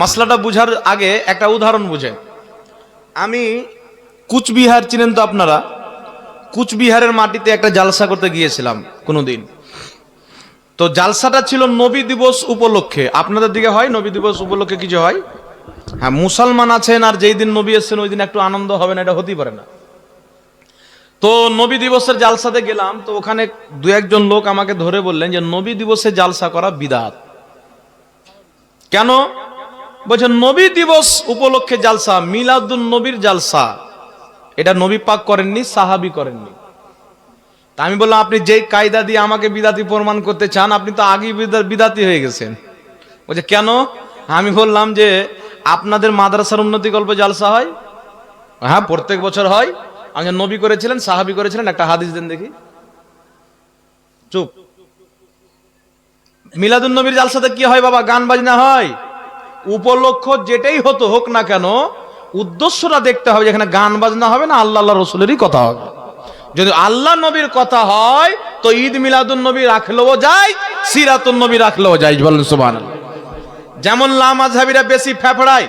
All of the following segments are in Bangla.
মাসলাটা বুঝার আগে একটা উদাহরণ বুঝেন আমি কুচবিহার চিনেন তো আপনারা? কুচবিহারের মাটিতে একটা জালসা করতে গিয়েছিলাম কোনোদিন। তো জালসাটা ছিল নবী দিবস উপলক্ষে। আপনাদের দিকে হয় নবী দিবস উপলক্ষে কিছু হয়? হ্যাঁ মুসলমান আছেন আর যেই দিন নবী এসছেন, ওই দিন একটু আনন্দ হবে না, এটা হতেই পারে না। তো নবী দিবসের জালসাতে গেলাম, তো ওখানে দু একজন লোক আমাকে ধরে বললেন যে, নবী দিবসে জালসা করা বিদাত। কেন? বলছে, নবী দিবস উপলক্ষে জালসা, মিলাদুন নবীর জালসা। এটা নবী পাক করেননি, সাহাবি করেননি। তা আমি বললাম, আপনি যেই কায়দা দিয়ে আমাকে বিদাতি প্রমাণ করতে চান, আপনি তো আগেই বিদা- বিদাতি হয়ে গেছেন। বলছে, কেন? আমি বললাম যে, আপনাদের মাদ্রাসার উন্নতি গল্প জালসা হয়? হ্যাঁ প্রত্যেক বছর হয়। আমি নবী করেছিলেন, সাহাবি করেছিলেন, একটা হাদিস দেন দেখি। চুপ। মিলাদুন নবীর জালসাতে কি হয় বাবা? গান বাজনা হয়? উপলক্ষ যেটাই হতো হোক না কেন, উদ্দেশ্যটা দেখতে হবে যেখানে গান বাজনা হবে না, আল্লাহ আল্লাহ রসুলেরই কথা হবে। যদি আল্লাহ নবীর কথা হয়, তো ঈদ মিলাদুন নবী রাখলেও যায়, সিরাতুন নবী রাখলেও যায়, বলেন সুবান যেমন লামাজহাবিরা বেশি ফেফড়ায়,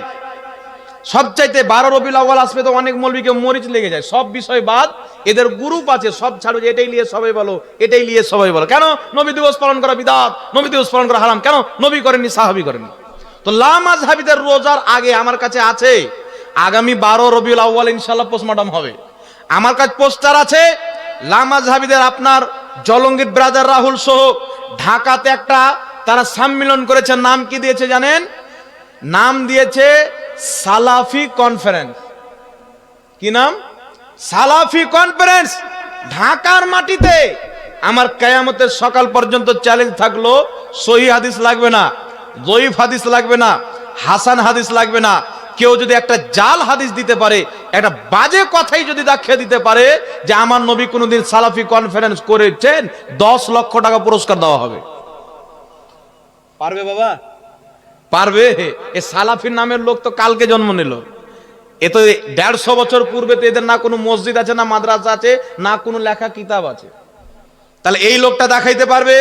সবচাইতে বারো রবিল আওয়াল আসবে তো অনেক মৌলবীকে মরিচ লেগে যায়। সব বিষয় বাদ, এদের গ্রুপ আছে, সব ছাড়ো যে এটাই নিয়ে সবাই বলো, এটাই নিয়ে সবাই বলো। কেন? নবী দিবস পালন করা বিদাত, নবী দিবস পালন করা হারাম। কেন? নবী করেননি, সাহাবি করেননি। তো লামাজ হাবিদের রোজার আগে আমার কাছে আছে, আগামী বারো রবিউল আউ্বাল ইনশাল্লাহ পোস্টমর্টম হবে। আমার কাছে পোস্টার আছে লামাজ হাবিদের আপনার জলঙ্গির ব্রাদার রাহুল সহ ঢাকাতে একটা তারা সম্মিলন করেছে, নাম কি দিয়েছে জানেন? নাম দিয়েছে সালাফি কনফারেন্স কি নাম? সালাফি কনফারেন্স ঢাকার মাটিতে। আমার কেয়ামতের সকাল পর্যন্ত চ্যালেঞ্জ থাকল, সহি হাদিস লাগবে না। জয়ীফ হাদিস লাগবে না হাসান হাদিস লাগবে না। কেউ যদি একটা জাল হাদিস দিতে পারে একটা বাজে কথাই যদি দেখিয়ে দিতে পারে যে আমার নবী কোনোদিন সালাফি কনফারেন্স করেছেন দশ লক্ষ টাকা পুরস্কার দেওয়া হবে। পারবে বাবা? পারবে? এ সালাফির নামের লোক তো কালকে জন্ম নিল। এ তো দেড়শো বছর পূর্বে তো এদের না কোনো মসজিদ আছে না মাদ্রাসা আছে না কোনো লেখা কিতাব আছে। তাহলে এই লোকটা দেখাইতে পারবে?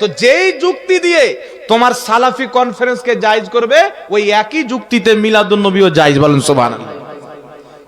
তো যেই যুক্তি দিয়ে তোমার সালাফি কনফারেন্সকে জায়জ করবে, ওই একই যুক্তিতে মিলাদুল নবীও জায়জ বলেন, সুবহানাল্লাহ।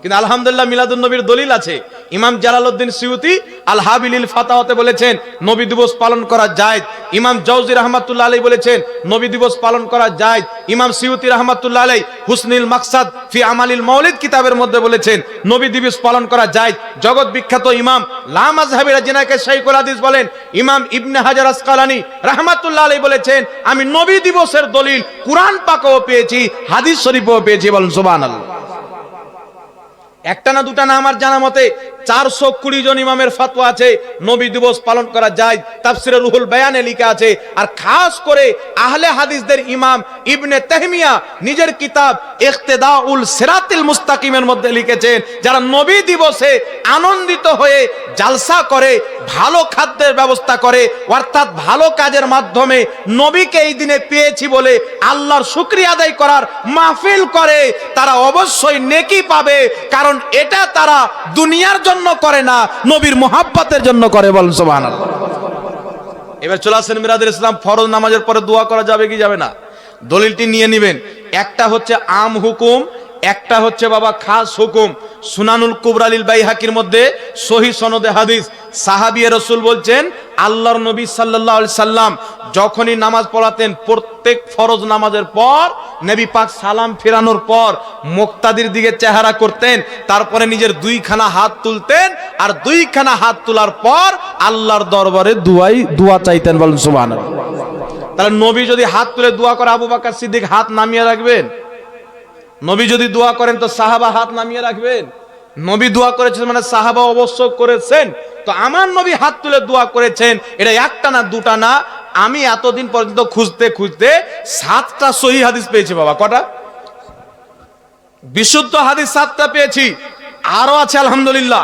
কিন্তু আলহামদুলিল্লাহ মিলাদুন নবীর দলিল আছে। ইমাম জালালউদ্দিন সিউতি আল হাবিলিল ফাতাওয়াতে বলেছেন, নবী দিবস পালন করা যায় ইমাম জৌজি রহমাতুল্লাহ আলাই বলেছেন, নবী দিবস পালন করা যায় ইমাম সিউতি রহমাতুল্লাহ আলাই হুসনিল মাকসাদ ফি আমালিল মাউলিদ কিতাবের মধ্যে বলেছেন, নবী দিবস পালন করা যায় জগৎ বিখ্যাত ইমাম লা লামাজহাবিরা জিনাকে শাইখুল হাদিস বলেন, ইমাম ইবনে হাজার আসকালানি রহমাতুল্লাহ আলাই বলেছেন, আমি নবী দিবসের দলিল কুরআন পাকও পেয়েছি, হাদিস শরীফও পেয়েছি বলেন সুবহানাল্লাহ। একটা না দুটা না আমার জানা মতে চারশো কুড়ি জন ইমামের ফাতোয়া আছে, নবী দিবস পালন করা যায়, তাফসিরে রুহুল বয়ানে লিখা আছে, আর খাস করে আহলে হাদিসদের ইমাম ইবনে তেহমিয়া নিজের কিতাব ইখতিদাউল সিরাতিল মুস্তাকিমের মধ্যে লিখেছেন, যারা নবী দিবসে আনন্দিত হয়ে জালসা করে, ভালো খাদ্যের ব্যবস্থা করে, অর্থাৎ ভালো কাজের মাধ্যমে নবীকে এই দিনে পেয়েছি বলে আল্লাহর শুক্রিয়া আদায় করার মাহফিল করে, তারা অবশ্যই নেকি পাবে, কারণ এটা তারা দুনিয়ার জন্য করে না, নবীর মোহাব্বতের জন্য করে বলেন সোহান এবার চলে আসেন মিরাদুল ইসলাম, ফরজ নামাজের পরে দোয়া করা যাবে কি যাবে না? দলিলটি নিয়ে নিবেন। একটা হচ্ছে আম হুকুম, একটা হচ্ছে বাবা খাস হুকুম। সুনানুল কুবরালিল বাইহাকির মধ্যে সহি সনদে হাদিস। সাহাবিয়ে রসুল বলছেন, আল্লাহর নবী আলাইহি সাল্লাম যখনই নামাজ পড়াতেন, প্রত্যেক ফরজ নামাজের পর নবী পাক সালাম ফেরানোর পর মুক্তাদির দিকে চেহারা করতেন, তারপরে নিজের দুইখানা হাত তুলতেন আর দুইখানা হাত তোলার পর আল্লাহর দরবারে দুয়াই, দোয়া চাইতেন বলেন সুবহানাল্লাহ। তাহলে নবী যদি হাত তুলে দোয়া করে আবু বাকর সিদ্দিক হাত নামিয়ে রাখবেন? নবী যদি দোয়া করেন তো সাহাবা হাত নামিয়ে রাখবেন। নবী দোয়া করেছেন মানে সাহাবা অবশ্য করেছেন। তো আমার নবী হাত তুলে দোয়া করেছেন, এটা একটা না, দুটা না, আমি এতদিন পর্যন্ত খুঁজতে খুঁজতে সাতটা সহি হাদিস পেয়েছি বাবা, কটা? বিশুদ্ধ হাদিস সাতটা পেয়েছি। আরও আছে আলহামদুলিল্লাহ।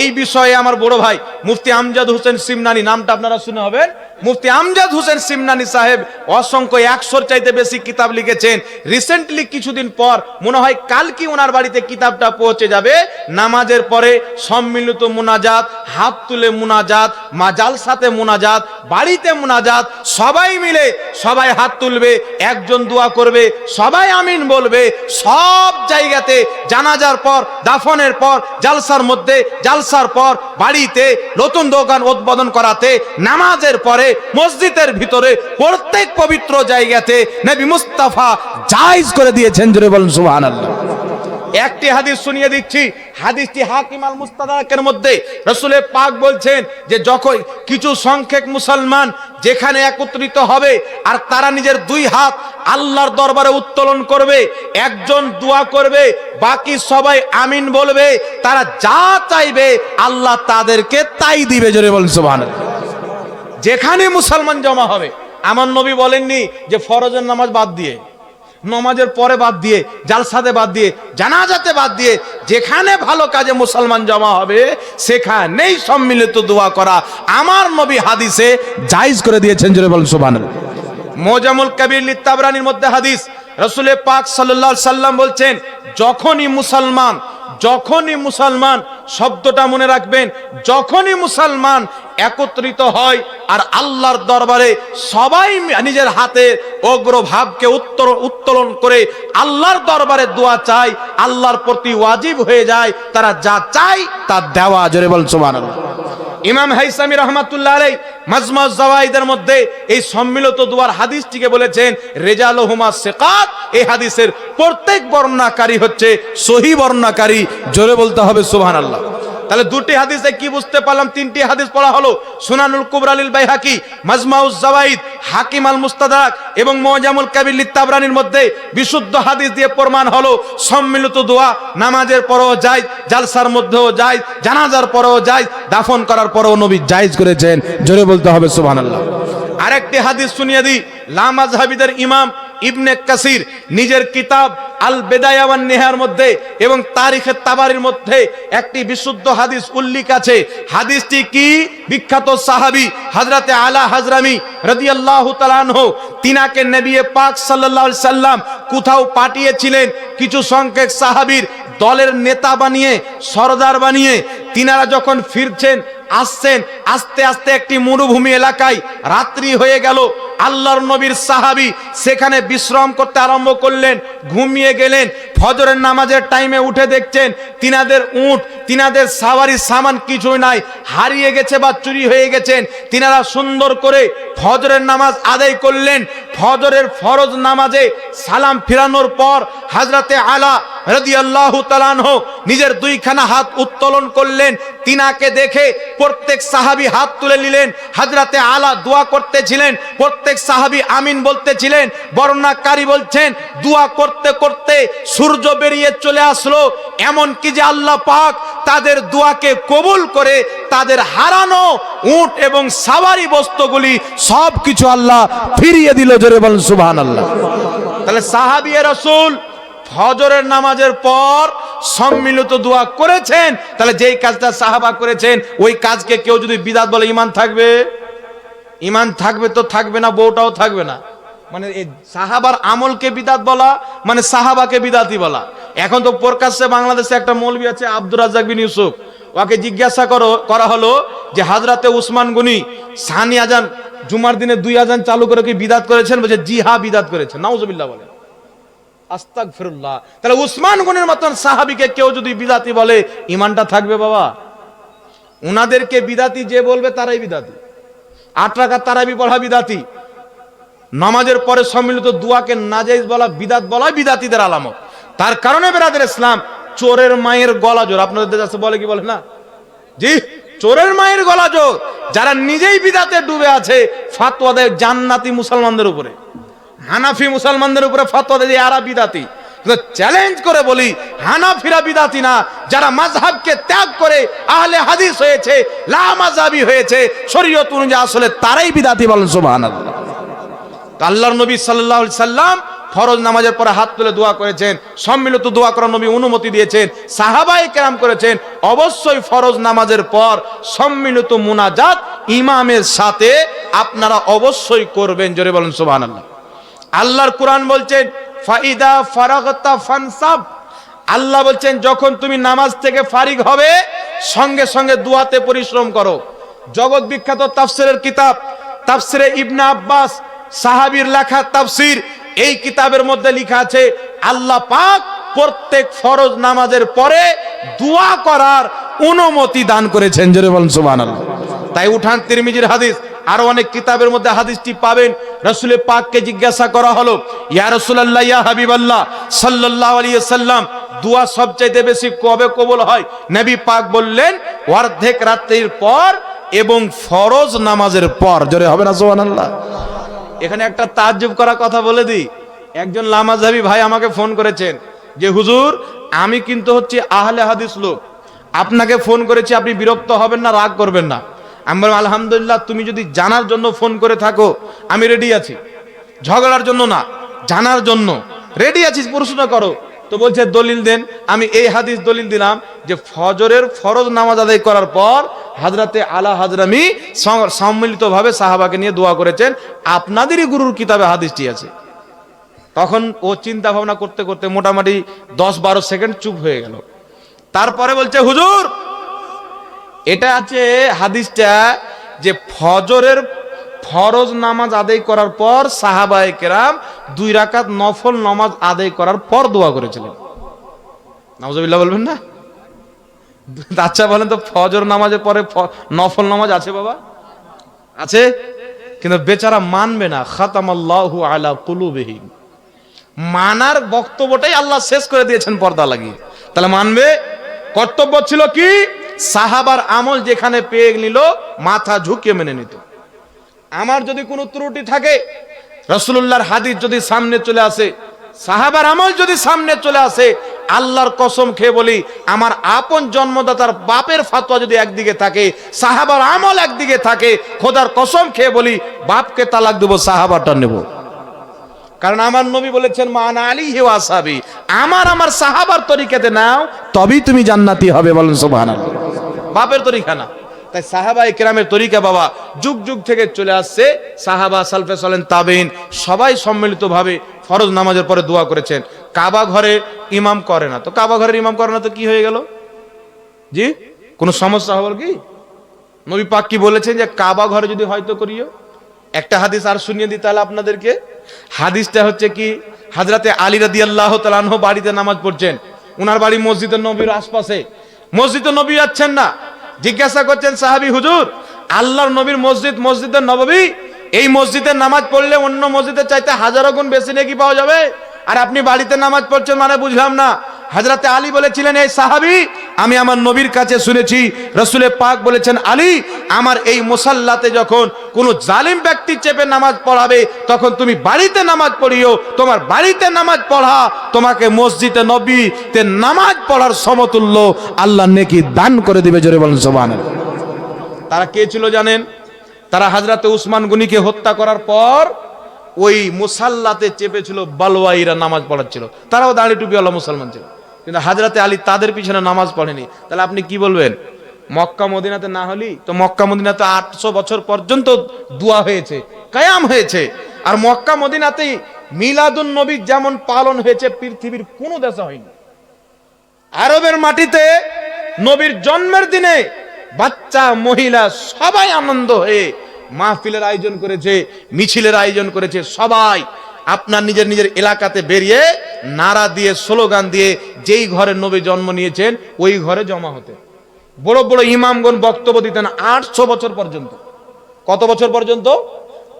এই বিষয়ে আমার বড় ভাই মুফতি আমজাদ হোসেন সিমনানি, নামটা আপনারা শুনে হবেন। মুফতি আমজাদ হোসেন সিমনানি সাহেব অসংখ্য একশোর চাইতে বেশি কিতাব লিখেছেন। রিসেন্টলি কিছুদিন পর মনে হয় কালকে ওনার বাড়িতে কিতাবটা পৌঁছে যাবে। নামাজের পরে সম্মিলিত মুনাজাত, হাত তুলে মুনাজাত, মাজাল সাথে মুনাজাত, বাড়িতে মুনাজাত, সবাই মিলে সবাই হাত তুলবে, একজন দোয়া করবে, সবাই আমিন বলবে। সব জায়গাতে জানাজার পর, দাফনের পর, জালসার মধ্যে, জালসার পর বাড়িতে নতুন দোকান উদ্বোধন করাতে, নামাজের পরে মসজিদের ভিতরে প্রত্যেক পবিত্র জায়গাতে নবী মুস্তাফা জায়েজ করে দিয়েছেন, জোরে বলুন, সুবহানাল্লাহ। একটি হাদিস শুনিয়ে দিচ্ছি। হাদিসটি হাকিম আল মুস্তাদাকের মধ্যে রসুলে পাক বলছেন যে, যখন কিছু সংখ্যক মুসলমান যেখানে একত্রিত হবে আর তারা নিজের দুই হাত আল্লাহর দরবারে উত্তোলন করবে, একজন দোয়া করবে, বাকি সবাই আমিন বলবে, তারা যা চাইবে আল্লাহ তাদেরকে তাই দিবে, জোরে বলুন, সুবহানাল্লাহ। যেখানে মুসলমান জমা হবে, আমার নবী বলেননি যে ফরজের নামাজ বাদ দিয়ে, নমাজের পরে বাদ দিয়ে, জালসাতে বাদ দিয়ে, জানাজাতে বাদ দিয়ে, যেখানে ভালো কাজে মুসলমান জমা হবে, সেখানেই সম্মিলিত দোয়া করা আমার নবী হাদিসে জায়েজ করে দিয়েছেন, জোরে বলেন সুবহানাল্লাহ। মোজামুল কবির লিত্তাবরানির মধ্যে হাদিস, রসুলের পাক আলাইহি সাল্লাম বলছেন, যখনই মুসলমান যখনই মুসলমান শব্দটা মনে রাখবেন, যখনই মুসলমান একত্রিত হয় আর আল্লাহর দরবারে সবাই নিজের হাতে অগ্রভাবকে উত্তর, উত্তোলন করে আল্লাহর দরবারে দোয়া চায়, আল্লাহর প্রতি ওয়াজিব হয়ে যায়, তারা যা চায় তা দেওয়া। জোরে বল, সুবহানাল্লাহ। ইমাম হাইসামি রহমাতুল্লাহ আলাই মাজমা জাওয়াইদের মধ্যে এই সম্মিলিত দুয়ার হাদিসটিকে বলেছেন, রেজালুহুমা সেকাত এই হাদিসের প্রত্যেক বর্ণনাকারী হচ্ছে সহি বর্ণনাকারী জোরে বলতে হবে সুবহানাল্লাহ। তাহলে দুটি হাদিসে কি বুঝতে পারলাম? তিনটি হাদিস পড়া হলো সুনানুল কুবরালিল বাইহাকি, মাজমাউজ জাওয়াইদ, হাকিম আল মুস্তাদাক এবং মজামুল কাবির লিত্তাবরানির মধ্যে বিশুদ্ধ হাদিস দিয়ে প্রমাণ হলো সম্মিলিত দোয়া, নামাজের পরেও যায় জালসার মধ্যেও যায় জানাজার পরেও যায় দাফন করার পরেও নবী জায়েজ করেছেন। জোরে বলতে হবে, সুবহানাল্লাহ। আরেকটি হাদিস শুনিয়ে দিই লামাজহাবিদের ইমাম ইবনে কাসির নিজের কিতাব আল বেদায়াওয়ান নেহার মধ্যে এবং তারিখের তাবারির মধ্যে একটি বিশুদ্ধ হাদিস উল্লেখ আছে। হাদিসটি কি? বিখ্যাত সাহাবি হাজরাতে আলা হাজরামি রদিয়াল্লাহ তালানহ তিনাকে নেবিয়ে পাক সাল্লাল্লাহু সাল্লাম কোথাও পাঠিয়েছিলেন। কিছু সংখ্যক সাহাবীর দলের নেতা বানিয়ে, সরদার বানিয়ে তিনারা যখন ফিরছেন, আসছেন, আস্তে আস্তে একটি মরুভূমি এলাকায় রাত্রি হয়ে গেল। আল্লাহর নবীর সাহাবি সেখানে বিশ্রাম করতে আরম্ভ করলেন, ঘুমিয়ে গেলেন, ফজরের নামাজের টাইমে উঠে দেখছেন তিনাদের উট তিনাদের সাওয়ারি সামান কিছুই নাই, হারিয়ে গেছে বা চুরি হয়ে গেছেন। তিনারা সুন্দর করে ফজরের নামাজ আদায় করলেন। ফজরের ফরজ নামাজে সালাম ফিরানোর পর হাজরাতে আলা নিজের দুইখানা হাত উত্তোলন করলেন, তিনাকে দেখে প্রত্যেক সাহাবী হাত তুলে নিলেন, হাজরাতে আলা দোয়া করতেছিলেন, প্রত্যেক সাহাবী আমিন বলতেছিলেন বর্ণনাকারী বলছেন, দোয়া করতে করতে সূর্য বেরিয়ে চলে আসলো, এমন কি যে আল্লাহ পাক তাদের দোয়াকে কবুল করে তাদের হারানো উট এবং সাওয়ারি বস্তুগুলি সব কিছু আল্লাহ ফিরিয়ে দিল, জোরে বলেন সুবহানাল্লাহ। তাহলে সাহাবী রাসূল ফজরের নামাজের পর সম্মিলিত দোয়া করেছেন, তাহলে যেই কাজটা সাহাবা করেছেন, ওই কাজকে কেউ যদি বিদাত বলে, ইমান থাকবে? ইমান থাকবে তো থাকবে না, বউটাও থাকবে না। মানে এই সাহাবার আমলকে বিদাত বলা মানে সাহাবাকে বিদাতি বলা। এখন তো প্রকাশ্যে বাংলাদেশে একটা মৌলবি আছে, আব্দুর রাজ্জাক বিন ইউসুফ। ওকে জিজ্ঞাসা করো, করা হলো যে হাজরাতে উসমান গনি সানি আজান জুমার দিনে দুই আজান চালু করে কি বিদাত করেছেন? বলছে, জি হা বিদাত করেছেন। নাউজুবিল্লাহ বলে। আস্তাক ফিরুল্লাহ তাহলে উসমান গনির মতন সাহাবিকে কেউ যদি বিদাতি বলে, ইমানটা থাকবে বাবা? উনাদেরকে বিদাতি যে বলবে, তারাই বিদাতি। আট রাখা তারাবি পড়া বিদাতি। নামাজের পরে সম্মিলিত দুয়াকে নাজাইজ বলা, বিদাত বলা বিদাতিদের আলামত। তার কারণে বেরাদের ইসলাম, চোরের মায়ের গলা জোর। আপনাদের আছে, বলে কি বলে না? জি, চোরের মায়ের গলা জোর। যারা নিজেই বিদাতে ডুবে আছে, ফাতোয়া দেয় জান্নাতি মুসলমানদের উপরে। হানাফি মুসলমানদের উপরে ফাতোয়া দিয়ে আরা বিদাতি। চ্যালেঞ্জ করে বলি, হানাফিরা বিদাতি না, যারা মাযহাবকে ত্যাগ করে আহলে হাদিস হয়েছে, লা মাযহাবি হয়েছে, শরীয়ত অনুযায়ী আসলে তারাই বিদাতি বলেন, সুবহানাল্লাহ। তা আল্লাহর নবী আলাইহি সাল্লাম ফরজ নামাজের পরে হাত তুলে দোয়া করেছেন, সম্মিলিত দোয়া করার নবী অনুমতি দিয়েছেন সাহাবাই কেরাম করেছেন, অবশ্যই ফরজ নামাজের পর সম্মিলিত মুনাজাত ইমামের সাথে আপনারা অবশ্যই করবেন, জোরে বলেন, সুবহানাল্লাহ। আল্লাহর কোরআন বলছেন, ফাইদা ফারাগতা ফানসাব। আল্লাহ বলছেন, যখন তুমি নামাজ থেকে ফারিগ হবে, সঙ্গে সঙ্গে দুয়াতে পরিশ্রম করো। জগৎ বিখ্যাত তাফসিরের কিতাব, তাফসিরে ইবনে আব্বাস, সাহাবীর লেখা তাফসির, এই কিতাবের মধ্যে লেখা আছে, আল্লাহ পাক প্রত্যেক ফরজ নামাজের পরে দোয়া করার অনুমতি দান করেছেন। জোরে বলেন সুবহানাল্লাহ। তাই উঠান তিরমিজির হাদিস আরও অনেক কিতাবের মধ্যে হাদিসটি পাবেন। রসুলের পাককে জিজ্ঞাসা করা হলো, ইয়া রসুলাল্লাহ, ইয়া হাবিবাল্লাহ, সাল্লাল্লাহু আলাইহি সাল্লাম দোয়া সবচাইতে বেশি কবে কবুল হয়? নবী পাক বললেন, অর্ধেক রাত্রির পর এবং ফরজ নামাজের পর। জোরে হবে না, সুবহানাল্লাহ। এখানে একটা তাজ্জুব করা কথা বলে দিই। একজন লামাজাবি ভাই আমাকে ফোন করেছেন যে, হুজুর, আমি কিন্তু হচ্ছে আহলে হাদিস লোক। আপনাকে ফোন করেছি, আপনি বিরক্ত হবেন না, রাগ করবেন না। আমি বললাম, আলহামদুলিল্লাহ, তুমি যদি জানার জন্য ফোন করে থাকো, আমি রেডি আছি। ঝগড়ার জন্য না, জানার জন্য। রেডি আছিস প্রশ্ন করো। তো বলছে, দলিল দেন। আমি এই হাদিস দলিল দিলাম যে, ফজরের ফরজ নামাজ আদায় করার পর হাজরাতে আলা হাজরামি সম্মিলিতভাবে সাহাবাকে নিয়ে দোয়া করেছেন। আপনাদেরই গুরুর কিতাবে হাদিসটি আছে। তখন ও চিন্তা ভাবনা করতে করতে মোটামুটি দশ বারো সেকেন্ড চুপ হয়ে গেল। তারপরে বলছে, হুজুর এটা আছে হাদিসটা যে ফজরের ফরজ নামাজ আদায় করার পর সাহাবায়ে কেরাম দুই রাকাত নফল নামাজ আদায় করার পর দোয়া করেছিলেন। নামাজবিল্লাহ বলবেন না? আচ্ছা বলেন তো ফজর নামাজের পরে নফল নামাজ আছে বাবা? আছে? কিন্তু বেচারা মানবে না। খাতামাল্লাহু আলা কুলুবিহিম মানার বক্তব্যটাই আল্লাহ শেষ করে দিয়েছেন পর্দা লাগিয়ে। তাহলে মানবে? কর্তব্য ছিল কি? সাহাবার আমল যেখানে পেয়ে নিল, মাথা ঝুঁকিয়ে মেনে নিত। আমার যদি কোনো ত্রুটি থাকে রসুল্লাহর হাদিস যদি সামনে চলে আসে, সাহাবার আমল যদি সামনে চলে আসে, আল্লাহর কসম খেয়ে বলি, আমার আপন জন্মদাতার বাপের ফাতোয়া যদি একদিকে থাকে, সাহাবার আমল একদিকে থাকে, খোদার কসম খেয়ে বলি, বাপকে তালাক দেবো, সাহাবারটা নেব। কারণ আমার নবী বলেছেন মান আলী হে আসাবি আমার আমার সাহাবার তরিকাতে নাও, তবেই তুমি জান্নাতি হবে, বলেন সুবহানাল্লাহ। বাপের তরিকা না তাই সাহাবা ইকরামের তরিকা বাবা, যুগ যুগ থেকে চলে আসছে, সাহাবা সালফে সলেন তাবেইন সবাই সম্মিলিতভাবে ফরজ নামাজের পরে দোয়া করেছেন। কাবা ঘরে ইমাম করে না। তো কাবা ঘরের ইমাম করে না তো কি হয়ে গেল? জি? কোনো সমস্যা হবার কি? নবী পাক কি বলেছেন যে কাবা ঘরে যদি হয়তো করিও? একটা হাদিস আর শুনিয়ে দিই তাহলে আপনাদেরকে। হাদিসটা হচ্ছে কি? হাজরাতে আলী রাদি আল্লাহ তালানহ বাড়িতে নামাজ পড়ছেন। উনার বাড়ি মসজিদের নবীর আশপাশে। মসজিদের নবী যাচ্ছেন না। জিজ্ঞাসা করছেন, সাহাবি হুজুর, আল্লাহর নবীর মসজিদ মসজিদের নববী? এই মসজিদের নামাজ পড়লে অন্য মসজিদের চাইতে হাজারো গুণ বেশি নাকি পাওয়া যাবে? আর আপনি বাড়িতে নামাজ পড়ছেন মানে বুঝলাম না। হাজরাতে আলী বলেছিলেন, এই সাহাবি, আমি আমার নবীর কাছে শুনেছি রসুলে পাক বলেছেন, আলী, আমার এই মুসাল্লাতে যখন কোন জালিম ব্যক্তি চেপে নামাজ পড়াবে, তখন তুমি বাড়িতে নামাজ পড়িও, তোমার বাড়িতে নামাজ পড়া, তোমাকে মসজিদে নবীতে নামাজ পড়ার সমতুল্য আল্লাহ নেকি দান করে দিবে, জোরে বলেন সুবহানাল্লাহ। তারা কে ছিল জানেন? তারা হাজরাতে উসমান গনিকে হত্যা করার পর ওই মুসাল্লাতে চেপেছিল, বালওয়াইরা নামাজ পড়াচ্ছিল। তারাও দাঁড়িয়ে টুপিওয়ালা মুসলমান ছিল। কিন্তু হাজরাতে আলী তাদের পিছনে নামাজ পড়েনি। তাহলে আপনি কি বলবেন? মক্কা মদিনাতে না হলি তো মক্কা মদিনাতে আটশো বছর পর্যন্ত দোয়া হয়েছে, কায়াম হয়েছে। আর মক্কা মদিনাতেই মিলাদুন নবী যেমন পালন হয়েছে, পৃথিবীর কোনো দেশে হয়নি। আরবের মাটিতে নবীর জন্মের দিনে বাচ্চা, মহিলা সবাই আনন্দ হয়ে মাহফিলের আয়োজন করেছে, মিছিলের আয়োজন করেছে সবাই। আপনার নিজের নিজের এলাকাতে বেরিয়ে নারা দিয়ে, স্লোগান দিয়ে যেই ঘরে নবী জন্ম নিয়েছেন, ওই ঘরে জমা হতে। বড় বড় ইমামগণ বক্তব্য দিতেন আটশো বছর পর্যন্ত। কত বছর পর্যন্ত?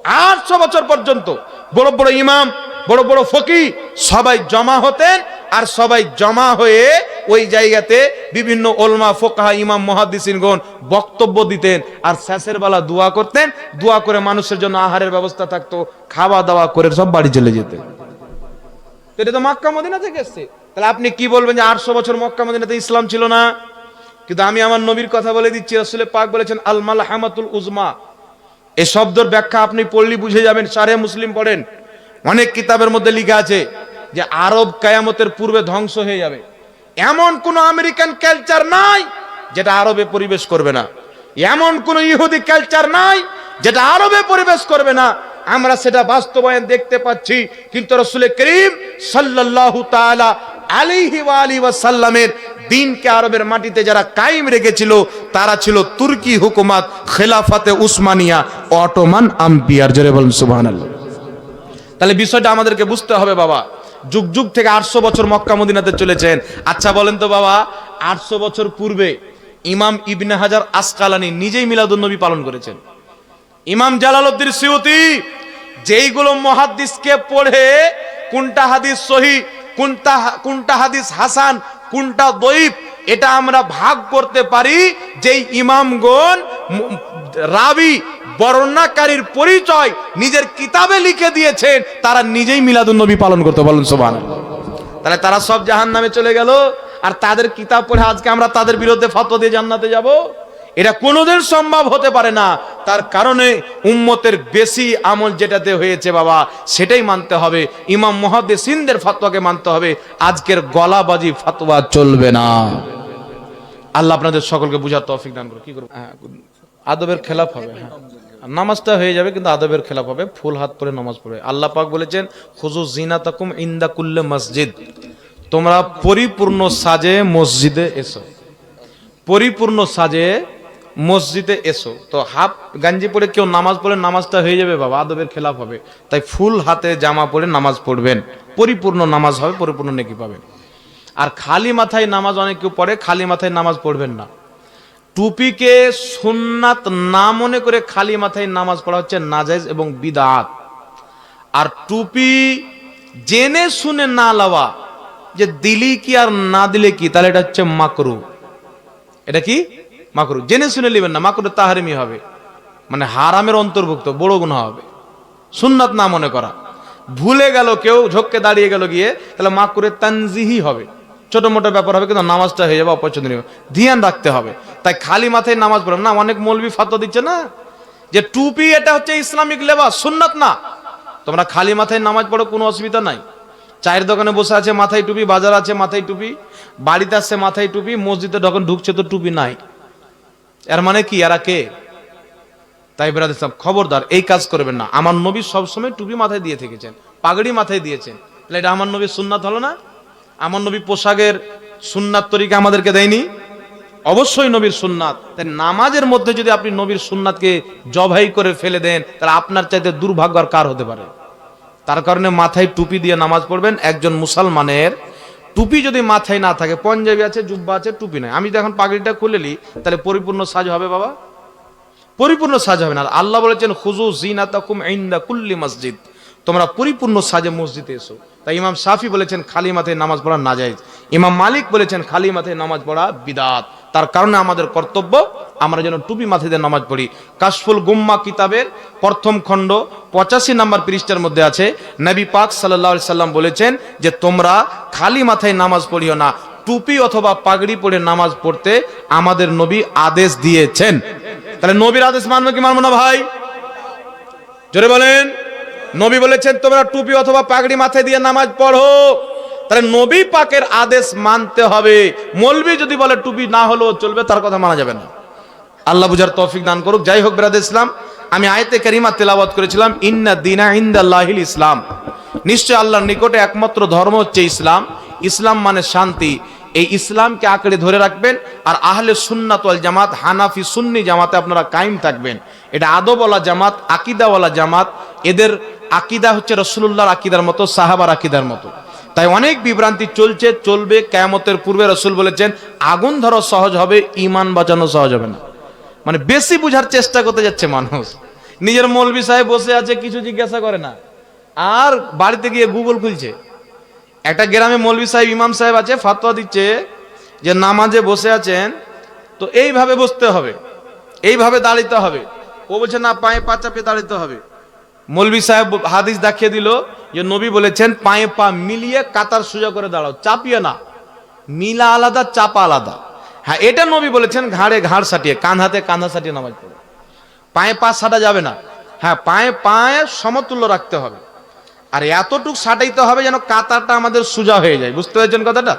আটশো বছর পর্যন্ত। বড় বড় ইমাম, বড় বড় ফকি সবাই জমা হতেন আর সবাই জমা হয়ে ওই জায়গাতে বিভিন্ন ওলমা, ফোকাহা, ইমাম, মহাদিসিনগণ বক্তব্য দিতেন আর শেষের বেলা দোয়া করতেন। দোয়া করে মানুষের জন্য আহারের ব্যবস্থা থাকতো, খাওয়া দাওয়া করে সব বাড়ি চলে যেতেন। তো এটা তো মক্কা, মদিনা থেকে এসছে। তাহলে আপনি কি বলবেন যে আটশো বছর মক্কা, মদিনাতে ইসলাম ছিল না? কিন্তু আমি আমার নবীর কথা বলে দিচ্ছি, রসুলের পাক বলেছেন আলমাল হামাতুল উজমা। এই শব্দের ব্যাখ্যা আপনি পড়লি বুঝে যাবেন, সারে মুসলিম পড়েন। অনেক কিতাবের মধ্যে লেখা আছে যে আরব কায়ামতের পূর্বে ধ্বংস হয়ে যাবে। এমন কোন আমেরিকান কালচার নাই যেটা আরবে পরিবেশ করবে না। এমন কোন ইহুদি কালচার নাই যেটা আরবে পরিবেশ করবে না। আমরা সেটা বাস্তবায়ন দেখতে পাচ্ছি। কিন্তু রসুল করিম ওয়া আলিহি ওয়াসাল্লামের দিনকে আরবের মাটিতে যারা কায়েম রেখেছিল, তারা ছিল তুর্কি হুকুমত খেলাফাতে উসমানিয়া, অটোমান আম্পিয়ার জোরে বলুন, সুবহানাল্লাহ। তাহলে বিষয়টা আমাদেরকে বুঝতে হবে বাবা। যুগ যুগ থেকে আটশো বছর মক্কা মদিনাতে চলেছেন। আচ্ছা বলেন তো বাবা, আটশো বছর পূর্বে ইমাম ইবনে হাজার আসকালানি নিজেই মিলাদুন নবী পালন করেছেন। ইমাম জালালউদ্দিন সিউতি, যেইগুলো মহাদ্দিসকে পড়ে, কোনটা হাদিস সহি, কোনটা কোনটা হাদিস হাসান, কোনটা দইব এটা আমরা ভাগ করতে পারি যেই ইমামগণ রাবি বর্ণাকারীর পরিচয় নিজের কিতাবে লিখে দিয়েছেন, তারা নিজেই মিলাদুন নবী পালন করতে বলেন সোবান তাহলে তারা সব জাহান নামে চলে গেল, আর তাদের কিতাব পড়ে আজকে আমরা তাদের বিরুদ্ধে ফতোয়া দিয়ে জান্নাতে যাব। এটা কোনোদিন সম্ভব হতে পারে না। তার কারণে উম্মতের বেশি আমল যেটাতে হয়েছে বাবা সেটাই মানতে হবে। ইমাম মহাদেসিনদের ফাতোয়াকে মানতে হবে। আজকের গলাবাজি ফাতোয়া চলবে না। আল্লাহ আপনাদের সকলকে বুঝার তৌফিক দান করুন কি করব? হ্যাঁ, আদবের খেলাফ হবে হ্যাঁ। নামাজটা হয়ে যাবে কিন্তু আদবের খেলাফ হবে। ফুল হাত পরে নামাজ পড়বে আল্লাহ পাক বলেছেন খুজু জিনাতাকুম ইন্দা কুল্লে মসজিদ। তোমরা পরিপূর্ণ সাজে মসজিদে এসো। পরিপূর্ণ সাজে মসজিদে এসো। তো হাফ গাঞ্জি পরে কেউ নামাজ পড়ে, নামাজটা হয়ে যাবে বাবা, আদবের খেলাফ হবে। তাই ফুল হাতে জামা পরে নামাজ পড়বেন। পরিপূর্ণ নামাজ হবে, পরিপূর্ণ নেকি পাবেন। আর খালি মাথায় নামাজ অনেক কেউ পড়ে, খালি মাথায় নামাজ পড়বেন না। টুপিকে সুন্নাত না মনে করে খালি মাথায় নামাজ পড়া হচ্ছে নাজাইজ এবং বিদাত। আর টুপি জেনে শুনে না লওয়া, যে দিলি কি আর না দিলে কি, তাহলে এটা হচ্ছে মাকরু। এটা কি? মাকরু। জেনে শুনে নেবেন না মাকরু তাহারিমি হবে। মানে হারামের অন্তর্ভুক্ত, বড় গুণা হবে। সুন্নাত না মনে করা। ভুলে গেল কেউ, ঝোঁককে দাঁড়িয়ে গেল গিয়ে, তাহলে মাকরে তানজিহি হবে। ছোট মোটো ব্যাপার হবে, কিন্তু নামাজটা হয়ে যাবে অপছন্দনীয় ধ্যান রাখতে হবে। তাই খালি মাথায় নামাজ পড়ে। না, অনেক মৌলবি ফাতো দিচ্ছে না? যে টুপি, এটা হচ্ছে ইসলামিক লেবাস, সুন্নাত না। তোমরা খালি মাথায় নামাজ পড়ো, কোনো অসুবিধা নাই। চায়ের দোকানে বসে আছে, মাথায় টুপি, বাজার আছে মাথায় টুপি, বাড়িতে আসছে মাথায় টুপি, মসজিদে যখন ঢুকছে তো টুপি নাই। এর মানে কি, এরা কে? তাই বেরাদ ইসলাম, খবরদার, এই কাজ করবেন না। আমার নবী সবসময় টুপি মাথায় দিয়ে থেকেছেন, পাগড়ি মাথায় দিয়েছেন। তাহলে এটা আমার নবীর সুন্নাত হলো না? আমার নবী পোশাকের সুন্নাত তরিকা আমাদেরকে দেয়নি? অবশ্যই নবীর সুন্নাত। তাই নামাজের মধ্যে যদি আপনি নবীর সুন্নাতকে জবাই করে ফেলে দেন, তাহলে আপনার চাইতে দুর্ভাগ্য আর কার হতে পারে? তার কারণে মাথায় টুপি দিয়ে নামাজ পড়বেন একজন মুসলমানের টুপি যদি মাথায় না থাকে, পঞ্জাবি আছে, জুব্বা আছে, টুপি নাই। আমি এখন পাগড়িটা খুলে নিই, তাহলে পরিপূর্ণ সাজ হবে বাবা? পরিপূর্ণ সাজ হবে না। আল্লাহ বলেছেন খুজু জিনাতাকুম ইন্দা কুল্লি মসজিদ। তোমরা পরিপূর্ণ সাজে মসজিদে এসো। তাই ইমাম সাফি বলেছেন, খালি মাথায় নামাজ পড়া নাজাইজ ইমাম মালিক বলেছেন, খালি মাথায় নামাজ পড়া বিদাত। তার কারণে আমাদের কর্তব্য, আমরা যেন টুপি মাথায় নামাজ পড়ি। কাশফুল গুম্মা কিতাবের প্রথম খণ্ড, পঁচাশি নাম্বার পৃষ্ঠার মধ্যে আছে, নবী পাক সাল্লাহ সাল্লাম বলেছেন যে, তোমরা খালি মাথায় নামাজ পড়িও না, টুপি অথবা পাগড়ি পরে নামাজ পড়তে আমাদের নবী আদেশ দিয়েছেন। তাহলে নবীর আদেশ মানবো কি মানবো না ভাই? জোরে বলেন। নবী বলেছেন, তোমরা টুপি অথবা পাগড়ি মাথায় দিয়ে নামাজ পড়ো। তাহলে নবী পাকের আদেশ মানতে হবে। মলবি যদি বলে টুপি না হলেও চলবে, তার কথা মানা যাবে না। আল্লাহ বুঝার তৌফিক দান করুক। যাই হোক বেরাদ ইসলাম, আমি আয়তে কারিমা তেলাওয়াত করেছিলাম, ইন্না দিনা ইন্দাল্লাহিল ইসলাম। নিশ্চয় আল্লাহর নিকটে একমাত্র ধর্ম হচ্ছে ইসলাম। ইসলাম মানে শান্তি। এই ইসলামকে আঁকড়ে ধরে রাখবেন আর আহলে সুন্নাত জামাত, হানাফি, সুন্নি জামাতে আপনারা কায়েম থাকবেন। এটা আদবওয়ালা জামাত, আকিদাওয়ালা জামাত। এদের আকিদা হচ্ছে রসুল্লাহর আকিদার মতো, সাহাবার আকিদার মতো। তাই অনেক বিভ্রান্তি চলছে, চলবে। কেয়ামতের পূর্বে রসুল বলেছেন, আগুন ধরো সহজ হবে ইমান বাঁচানো সহজ হবে না। মানে বেশি বুঝার চেষ্টা করতে যাচ্ছে মানুষ। নিজের মৌলবি সাহেব বসে আছে, কিছু জিজ্ঞাসা করে না। আর বাড়িতে গিয়ে গুগল খুলছে। একটা গ্রামে মৌলবি সাহেব, ইমাম সাহেব আছে ফাতোয়া দিচ্ছে যে নামাজে বসে আছেন, তো এইভাবে বসতে হবে, এইভাবে দাঁড়িতে হবে। ও বলছে, না, পায়ে পা চাপে দাঁড়িতে হবে। মৌলবি সাহেব হাদিস দেখিয়ে দিল যে নবী বলেছেন, পায়ে পা মিলিয়ে কাতার সোজা করে দাঁড়াও চাপিয়ে না। মিলা আলাদা, চাপা আলাদা। হ্যাঁ এটা নবী বলেছেন, ঘাড়ে ঘাড় সাটিয়ে কাঁধাতে কাঁধা সাটিয়ে নামাজ পড়ো। পায়ে পা সাটা যাবে না। হ্যাঁ পায়ে পায়ে সমতুল্য রাখতে হবে। আর এতটুক সাটাইতে হবে যেন কাতারটা আমাদের সোজা হয়ে যায়। বুঝতে পেরেছেন কথাটা?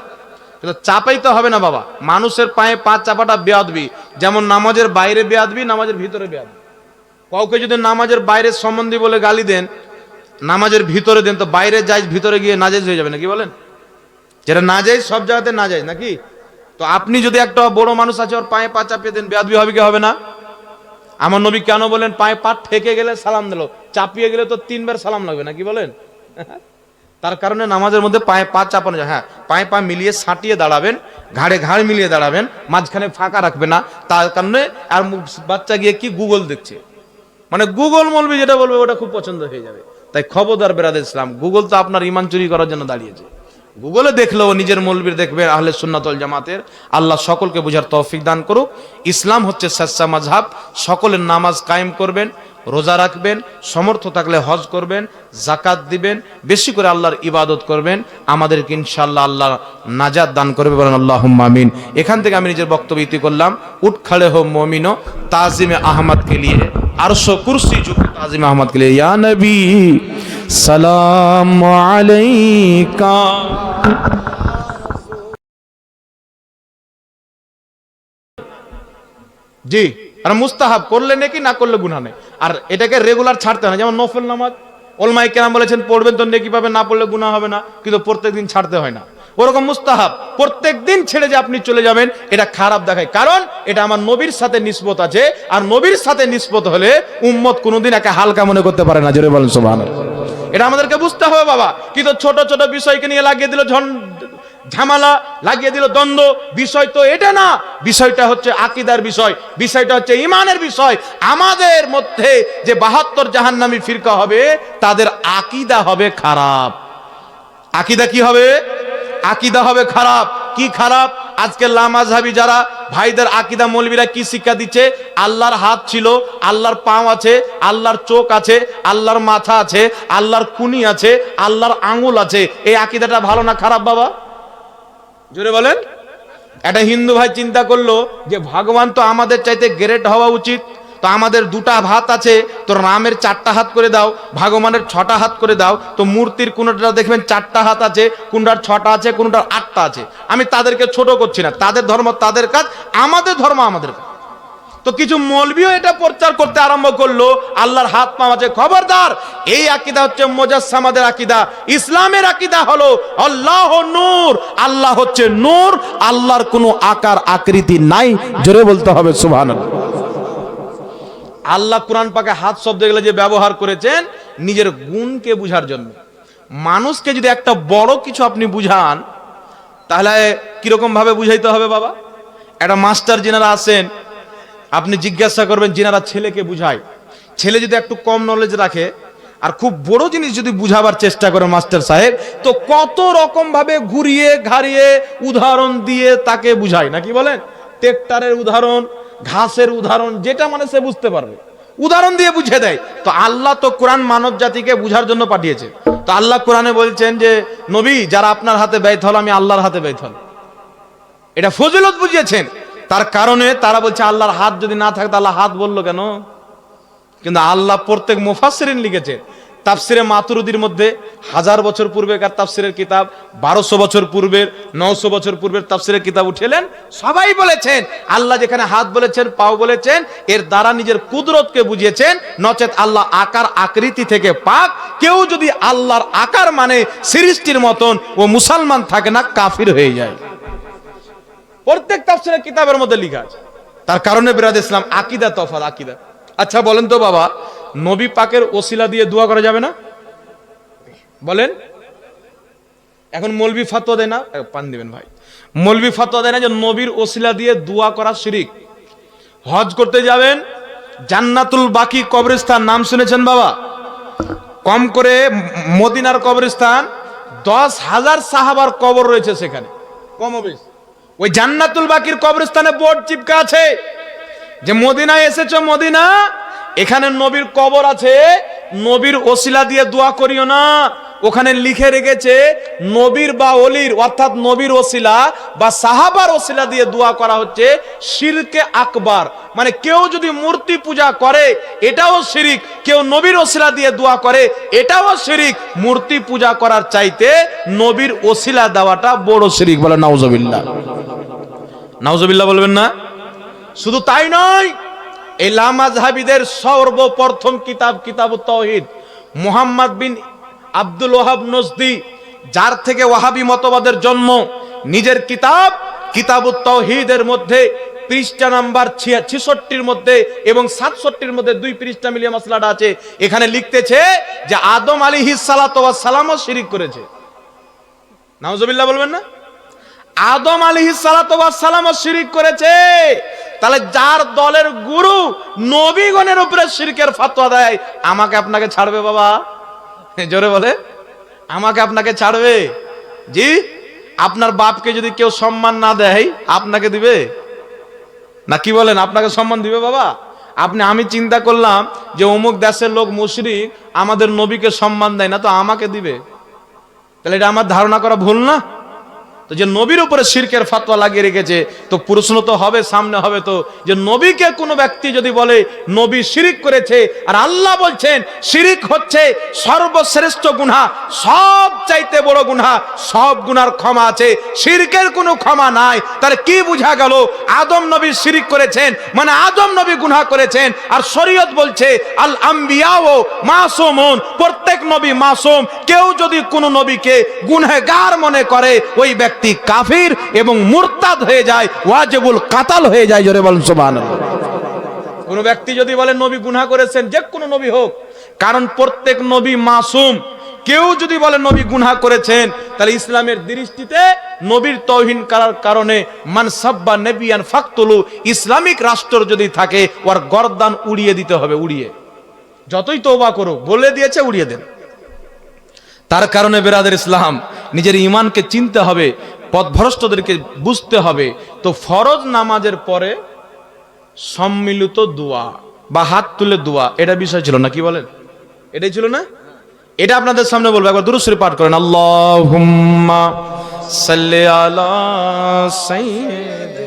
কিন্তু চাপাইতে হবে না বাবা। মানুষের পায়ে পা চাপাটা বেয়াদবি। যেমন নামাজের বাইরে বেয়াদবি, নামাজের ভিতরে বেয়াদবি। কাউকে যদি নামাজের বাইরে সম্বন্ধী বলে গালি দেন নামাজের ভিতরে দেন তো বাইরে যাই, ভিতরে গিয়ে নাজেজ হয়ে যাবে নাকি বলেন? যেটা না যাই সব জায়গাতে না যায় নাকি? তো আপনি যদি একটা বড় মানুষ আছে, ওর পায়ে পা চাপিয়ে দেন, বেয়াদবি হবে কি হবে না? আমার নবী কেন বলেন, পায়ে পা ঠেকে গেলে সালাম দিল, চাপিয়ে গেলে তো তিনবার সালাম লাগবে নাকি বলেন? তার কারণে নামাজের মধ্যে পায়ে পা চাপানো যায়। হ্যাঁ পায়ে পা মিলিয়ে সাঁটিয়ে দাঁড়াবেন, ঘাড়ে ঘাড় মিলিয়ে দাঁড়াবেন, মাঝখানে ফাঁকা রাখবে না। তার কারণে আর বাচ্চা গিয়ে কি গুগল দেখছে? মানে গুগল মলবি যেটা বলবে, ওটা খুব পছন্দ হয়ে যাবে। তাই খবরদার বেরাদ ইসলাম। গুগল তো আপনার ইমান চুরি করার জন্য দাঁড়িয়েছে। গুগলে দেখলেও নিজের মলবির দেখবে আহলে সুন্নাতল জামাতের। আল্লাহ সকলকে বুঝার তৌফিক দান করুক। ইসলাম হচ্ছে সাচ্চা মাঝহাব। সকলের নামাজ কায়েম করবেন, রোজা রাখবেন, সমর্থ থাকলে হজ করবেন জাকাত দিবেন, বেশি করে আল্লাহর ইবাদত করবেন। আমাদেরকে ইনশাল্লাহ আল্লাহ নাজাদ দান করবে বলেন আল্লাহ মামিন এখান থেকে আমি নিজের বক্তব্য ইতি করলাম। উঠ খাড়ে হো মমিনো তাজিমে আহমদ কে লিয়ে আরশো কুরসি ঝুঁকে তাজিম আহমদ কে লিয়ে ইয়া নবী সালাম আলাইকা। জি, আর মুস্তাহাব করলে নাকি, না করলে গুনাহ নেই। আর এটাকে রেগুলার ছাড়তে হয় যেমন নফল নামাজ। ওলমাই কেরাম বলেছেন, পড়বেন তো নেকি পাবে না পড়লে গুনাহ হবে না, কিন্তু প্রত্যেকদিন ছাড়তে হয় না। ওরকম মুস্তাহাব। প্রত্যেক দিন ছেড়ে যে আপনি চলে যাবেন, এটা খারাপ দেখায়। কারণ এটা আমার নবীর সাথে নিসবত আছে, আর নবীর সাথে নিসবত হলে উম্মত কোনোদিন একে হালকা মনে করতে পারে না, জোরে বলেন, সুবহানাল্লাহ। এটা আমাদেরকে বুঝতে হবে, বাবা। কিন্তু ছোট ছোট বিষয়কে নিয়ে লাগিয়ে দিল ঝামেলা, লাগিয়ে দিল দ্বন্দ্ব। বিষয় তো এটা না। বিষয়টা হচ্ছে আকিদার বিষয়। বিষয়টা হচ্ছে ইমানের বিষয়। আমাদের মধ্যে যে বাহাত্তর জাহান্নামী ফিরকা হবে, তাদের আকিদা হবে খারাপ। আকিদা কি হবে? আকিদা হবে খারাপ। কি খারাপ? আজকে লামাজহাবি যারা, ভাইদের আকিদা, মৌলবীরা কি শিক্ষা দিচ্ছে? আল্লাহর হাত ছিল, আল্লাহর পাও আছে, আল্লাহর চোখ আছে, আল্লাহর মাথা আছে, আল্লাহর কুনি আছে, আল্লাহর আঙুল আছে। এই আকিদাটা ভালো না খারাপ, বাবা? জোরে বলেন। একটা হিন্দু ভাই চিন্তা করল যে, ভগবান তো আমাদের চাইতে গ্রেট হওয়া উচিত। তো আমাদের দুটা হাত আছে, তো রামের চারটা হাত করে দাও, ভগবানের ছটা হাত করে দাও, তো মূর্তির কোনোটা দেখবেন চারটা হাত আছে কোনটার ছটা আছে কোনটার আটটা আছে। আমি তাদেরকে ছোট করছি না, তাদের ধর্ম তাদের কাজ, আমাদের ধর্ম আমাদের কাজ। তো কিছু মৌলবিও এটা প্রচার করতে আরম্ভ করল, আল্লাহর হাত পা আছে খবরদার। এই আকিদা হচ্ছে মোজাসসামাদের আকিদা, ইসলামের আকিদা হলো আল্লাহ নূর, আল্লাহ হচ্ছে নূর, আল্লাহর কোনো আকার আকৃতি নাই, জোরে বলতে হবে সুবহানাল্লাহ। আল্লাহ কোরআন পাকে হাত শব্দ এগুলো যে ব্যবহার করেছেন নিজের গুণকে বুঝার জন্য। মানুষকে যদি একটা বড় কিছু আপনি বুঝান, তাহলে কীরকম ভাবে বুঝাইতে হবে বাবা? একটা মাস্টার যেনারা আছেন, আপনি জিজ্ঞাসা করবেন যেনারা ছেলেকে বুঝায়। ছেলে যদি একটু কম নলেজ রাখে, আর খুব বড় জিনিস যদি বুঝাবার চেষ্টা করে মাস্টার সাহেব, তো কত রকম ভাবে ঘুরিয়ে, ঘাড়িয়ে উদাহরণ দিয়ে তাকে বুঝায়, নাকি বলেন? ট্রেক্টারের উদাহরণ, ঘাসের উদাহরণ, যেটা মানে সে বুঝতে পারবে। উদাহরণ দিয়ে বুঝে দেয়। তো আল্লাহ তো কোরআন মানব জাতিকে বুঝার জন্য পাঠিয়েছে। তো আল্লাহ কোরআনে বলছেন যে, নবী, যারা আপনার হাতে ব্যয় হল, আমি আল্লাহর হাতে ব্যয় হল। এটা ফজিলত বুঝিয়েছেন। তার কারণে তারা বলছে, আল্লাহর হাত যদি না থাকে আল্লাহ হাত বলল কেন? কিন্তু আল্লাহ প্রত্যেক মুফাসসিরিন লিখেছে। তাফসিরে মাতুরুদির মধ্যে হাজার বছর পূর্বেকার তাফসিরের কিতাব, বারোশো বছর পূর্বের নশো বছর পূর্বের তাফসিরের কিতাব উঠেলেন? সবাই বলেছেন, আল্লাহ যেখানে হাত বলেছেন, পাও বলেছেন, এর দ্বারা নিজের কুদরতকে বুঝিয়েছেন, নচেত আল্লাহ আকার আকৃতি থেকে পাক, কেউ যদি আল্লাহর আকার মানে সৃষ্টির মতন ও মুসলমান থাকে না, কাফির হয়ে যায়। প্রত্যেক তাফসিরের কিতাবের মধ্যে লেখা আছে। তার কারণে বিরাদ ইসলাম, আকিদা তফাত আকিদা। আচ্ছা বলেন তো বাবা, নবী পাকের ওসিলা দিয়ে দোয়া করা যাবে না? বলেন। এখন মলবি ফাতোয়া দেয় না পান দিবেন ভাই। মলবি ফাতোয়া দেয় না যে নবীর ওসিলা দিয়ে দোয়া করা শিরিক। হজ করতে যাবেন, জান্নাতুল বাকি কবরস্থান, নাম শুনেছেন বাবা? কম করে মদিনার কবরস্থান, দশ হাজার সাহাবার কবর রয়েছে সেখানে। কম ওই জান্নাতুল বাকির কবরস্থানে বোর্ড চিপকা আছে। যে মদিনায় এসেছ মদিনা, এখানে নবীর কবর আছে, নবীর ওসিলা দিয়ে দোয়া করিও না। ওখানে লিখে রেখেছে নবীর বা অলির, অর্থাৎ নবীর ওসিলা বা সাহাবার ওসিলা দিয়ে দোয়া করা হচ্ছে শিরকে আকবার। মানে কেউ যদি মূর্তি পূজা করে, এটাও শিরিক। কেউ নবীর ওসিলা দিয়ে দোয়া করে, এটাও শিরিক। মূর্তি পূজা করার চাইতে নবীর ওসিলা দেওয়াটা বড় শিরিক বলে নাউজবিল্লাহ। নাউজবিল্লাহ বলবেন না? শুধু তাই নয়, এই লামাজহাবিদের সর্বপ্রথম কিতাব কিতাব তৌহিদ মুহাম্মদ বিন আব্দুল ওয়াহাব নজদি, যার থেকে ওয়াহাবি মতবাদের জন্ম, নিজের কিতাব কিতাব তৌহিদের মধ্যে পৃষ্ঠা নাম্বার ছিষট্টির মধ্যে এবং সাতষট্টির মধ্যে দুই পৃষ্ঠা মিলিয়ে মশলাটা আছে। এখানে লিখতেছে যে আদম আলী হিসালাত সালামও শিরিক করেছে। নাউজবিল্লাহ বলবেন না? আদম আলী সালাম শিরিক করেছে। তাহলে যার দলের গুরু নবীগণের উপরে শিরকের ফতোয়া দেয়, আমাকে আপনাকে ছাড়বে বাবা। জোরে বলে। আমাকে আপনাকে ছাড়বে? জি? আপনার বাপকে যদি কেউ সম্মান না দেয়, আপনাকে দিবে? না, কি বলেন? আপনাকে সম্মান দিবে বাবা? আপনি, আমি চিন্তা করলাম যে অমুক দেশের লোক মুশরিক, আমাদের নবীকে সম্মান দেয় না, তো আমাকে দিবে। তাহলে এটা আমার ধারণা করা ভুল না? তো যে নবীর উপরে শিরকের ফাতোয়া লাগিয়ে রেখেছে, তো প্রশ্ন তো হবে, সামনে হবে তো, যে নবীকে কোনো ব্যক্তি যদি বলে, নবী শিরিক করেছে, আর আল্লাহ বলছেন, শিরিক হচ্ছে সর্বশ্রেষ্ঠ গুনাহ, সব চাইতে বড় গুনাহ, সব গুনার ক্ষমা আছে, শিরকের কোনো ক্ষমা নাই। তাহলে কি বোঝা গেল, আদম নবী শিরিক করেছেন মানে আদম নবী গুনাহ করেছেন, আর শরীয়ত বলছে, আল আম্বিয়াও মাসুমুন, প্রত্যেক নবী মাসুম, কেউ যদি কোনো নবীকে গুনহেগার মনে করে, ওই ব্যক্তি কাফির এবং মুরতাদ হয়ে যায়, ওয়াজিবুল কাতাল হয়ে যায়, জোরে বলেন সুবহানাল্লাহ। কোন ব্যক্তি যদি বলে, নবী গুনাহ করেছেন যে কোনো নবী হোক, কারণ প্রত্যেক নবী মাসুম। কেউ যদি বলে, নবী গুনাহ করেছেন তাহলে ইসলামের দৃষ্টিতে নবীর তৌহিন করার কারণে মানসাব্বা নেবিয়ান ফাকতুলু ইসলামিক রাষ্ট্র যদি থাকে, ওর গর্দান উড়িয়ে দিতে হবে, উড়িয়ে। যতই তওবা করো বলে দিয়েছে, উড়িয়ে দেন। তার কারণে, বেরাদের ইসলাম নিজের ইমানকে চিনতে হবে, পথভ্রষ্টদেরকে বুঝতে হবে। তো ফরজ নামাজের পরে সম্মিলিত দোয়া বা হাত তুলে দোয়া, এটা বিষয় ছিল না, কি বলেন? এটাই ছিল না? এটা আপনাদের সামনে বলব, একবার দুরুশ্রী পাঠ করেন আল্লাহ সাল্লি আলা সাইয়্যিদ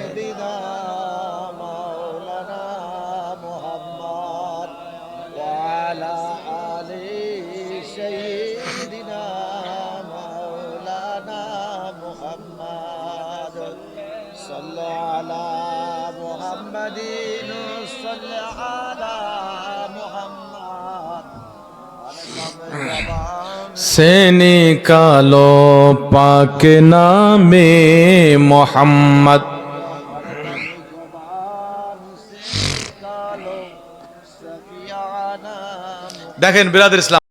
সেনে কালো পাক নামে মোহাম্মদ দেখেন বিরাদের ইসলাম